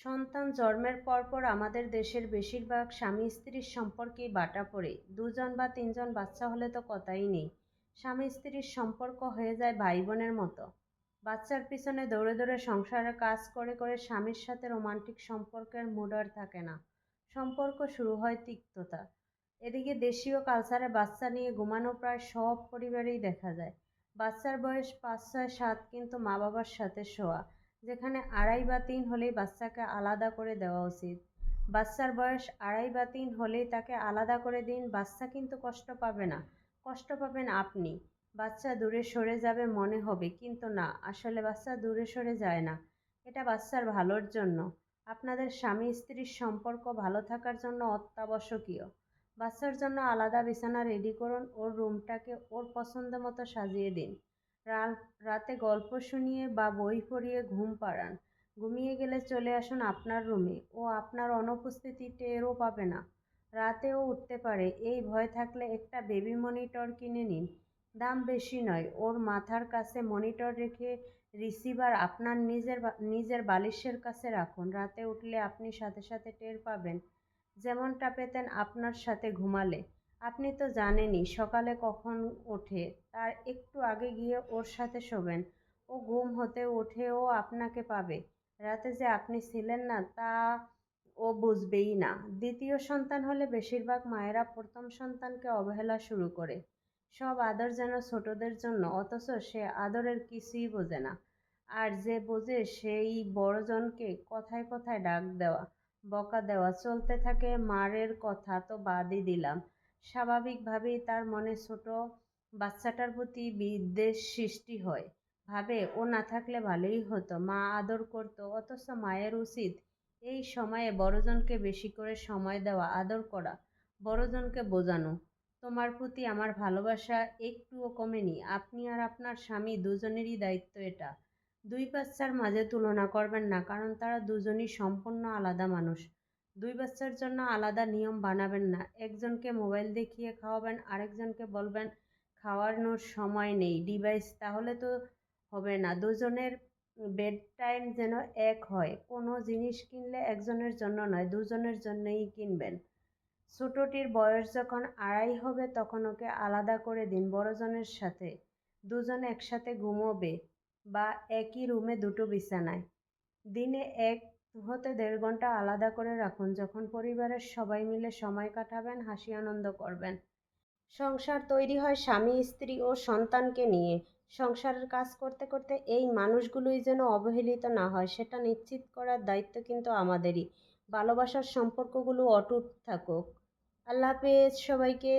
সন্তান জন্মের পরপর আমাদের দেশের বেশিরভাগ স্বামী স্ত্রীর সম্পর্কেই বাটা পড়ে। দুজন বা তিনজন বাচ্চা হলে তো কথাই নেই। স্বামী স্ত্রীর সম্পর্ক হয়ে যায় ভাই বোনের মতো। বাচ্চার পিছনে দৌড়ে দৌড়ে সংসারে কাজ করে করে স্বামীর সাথে রোমান্টিক সম্পর্কের মুড আর থাকে না। সম্পর্ক শুরু হয় তিক্ততা। এদিকে দেশীয় কালচারে বাচ্চা নিয়ে ঘুমানো প্রায় সব পরিবারেই দেখা যায়। বাচ্চার বয়স পাঁচ, ছয়, সাত কিন্তু মা বাবার সাথে শোয়া। যেখানে আড়াই বা তিন হলেই বাচ্চাকে আলাদা করে দেওয়া উচিত। বাচ্চার বয়স আড়াই বা তিন হলেই তাকে আলাদা করে দিন, বাচ্চা কিন্তু কষ্ট পাবে না। কষ্ট পাবেন আপনি। বাচ্চা দূরে সরে যাবে মনে হবে, কিন্তু না, আসলে বাচ্চা দূরে সরে যায় না। এটা বাচ্চার ভালোর জন্য। আপনাদের স্বামী স্ত্রীর সম্পর্ক ভালো থাকার জন্য অত্যাবশ্যকীয়। বাচ্চার জন্য আলাদা বিছানা রেডি করুন, ওর রুমটাকে ওর পছন্দ মতো সাজিয়ে দিন। রাতে গল্প শুনিয়ে বা বই পড়িয়ে ঘুম পাড়ান। ঘুমিয়ে গেলে চলে আসুন আপনার রুমে। ও আপনার অনুপস্থিতি টেরও পাবে না। রাতেও উঠতে পারে। এই ভয় থাকলে একটা বেবি মনিটর কিনে নিন। দাম বেশি নয়। ওর মাথার কাছে মনিটর রেখে রিসিভার আপনার নিজের নিজের বালিশের কাছে রাখুন। রাতে উঠলে আপনি সাথে সাথে টের পাবেন। যেমনটা পেতেন আপনার সাথে ঘুমালে। আপনি তো জানেনই, সকালে কখন ওঠে, তার একটু আগে গিয়ে ওর সাথে শোবেন। ও ঘুম হতে ওঠে ও আপনাকে পাবে। রাতে যে আপনি ছিলেন না, তা ও বুঝবেই না। দ্বিতীয় সন্তান হলে বেশিরভাগ মায়েরা প্রথম সন্তানকে অবহেলা শুরু করে। সব আদর যেন ছোটদের জন্য, অথচ সে আদরের কিছুই বোঝে না। আর যে বোঝে, সেই বড়জনকে কথায় কথায় ডাক দেওয়া, বকা দেওয়া, চলতে থাকে মারের কথা তো বাদই দিলাম। স্বাভাবিকভাবেই তার মনে ছোট বাচ্চাটার প্রতি বিদ্বেষ সৃষ্টি হয়। ভাবে, ও না থাকলে ভালোই হতো, মা আদর করতো, অথচ মায়ের উচিত এই সময়ে বড়জনকে বেশি করে সময় দেওয়া, আদর করা, বড়জনকে বোঝানো। তোমার প্রতি আমার ভালোবাসা একটুও কমেনি, আপনি আর আপনার স্বামী দুজনেরই দায়িত্ব এটা। দুই বাচ্চার মাঝে তুলনা করবেন না, কারণ তারা দুজনই সম্পূর্ণ আলাদা মানুষ। দুই বাচ্চার জন্য আলাদা নিয়ম বানাবেন না। একজনকে মোবাইল দেখিয়ে খাওয়াবেন, আরেকজনকে বলবেন, খাওয়ানোর সময় নেই, ডিভাইস তাহলে তো হবে না। দুজনের বেড টাইম যেন এক হয়। কোনো জিনিস কিনলে একজনের জন্য নয়, দুজনের জন্যই কিনবেন। ছোটটির বয়স যখন আড়াই হবে, তখন ওকে আলাদা করে দিন বড়জনের সাথে। দুজন একসাথে ঘুমোবে বা একই রুমে দুটো বিছানায়। দিনে এক হতে দেড় ঘণ্টা আলাদা করে রাখুন, যখন পরিবারের সবাই মিলে সময় কাটাবেন, হাসি আনন্দ করবেন। সংসার তৈরি হয় স্বামী, স্ত্রী ও সন্তানকে নিয়ে। সংসারের কাজ করতে করতে এই মানুষগুলোই যেন অবহেলিত না হয়, সেটা নিশ্চিত করার দায়িত্ব কিন্তু আমাদেরই। ভালোবাসার সম্পর্কগুলো অটুট থাকুক। আল্লাহ হাফেজ, সবাইকে